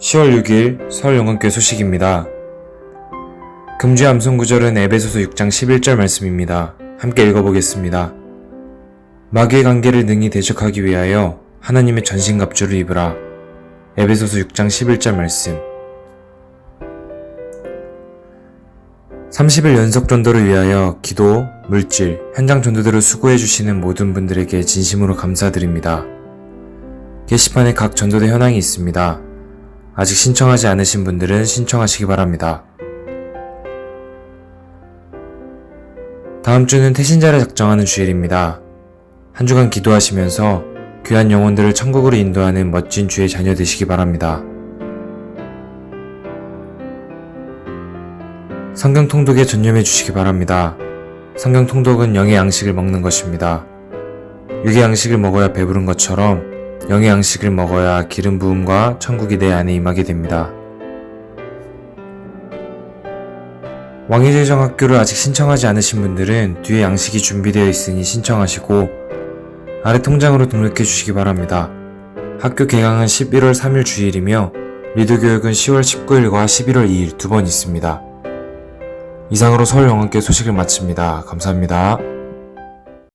10월 6일 서울 영광교회 소식입니다. 금주 암송 구절은 에베소서 6장 11절 말씀입니다. 함께 읽어보겠습니다. 마귀의 관계를 능히 대적하기 위하여 하나님의 전신갑주를 입으라. 에베소서 6장 11절 말씀. 30일 연속 전도를 위하여 기도, 물질, 현장 전도들을 수고해 주시는 모든 분들에게 진심으로 감사드립니다. 게시판에 각 전도대 현황이 있습니다. 아직 신청하지 않으신 분들은 신청하시기 바랍니다. 다음 주는 태신자를 작정하는 주일입니다. 한 주간 기도하시면서 귀한 영혼들을 천국으로 인도하는 멋진 주의 자녀 되시기 바랍니다. 성경 통독에 전념해 주시기 바랍니다. 성경 통독은 영의 양식을 먹는 것입니다. 육의 양식을 먹어야 배부른 것처럼 영의 양식을 먹어야 기름 부음과 천국이 내 안에 임하게 됩니다. 왕의 재정학교를 아직 신청하지 않으신 분들은 뒤에 양식이 준비되어 있으니 신청하시고 아래 통장으로 등록해 주시기 바랍니다. 학교 개강은 11월 3일 주일이며 리드 교육은 10월 19일과 11월 2일 두 번 있습니다. 이상으로 서울영원께 소식을 마칩니다. 감사합니다.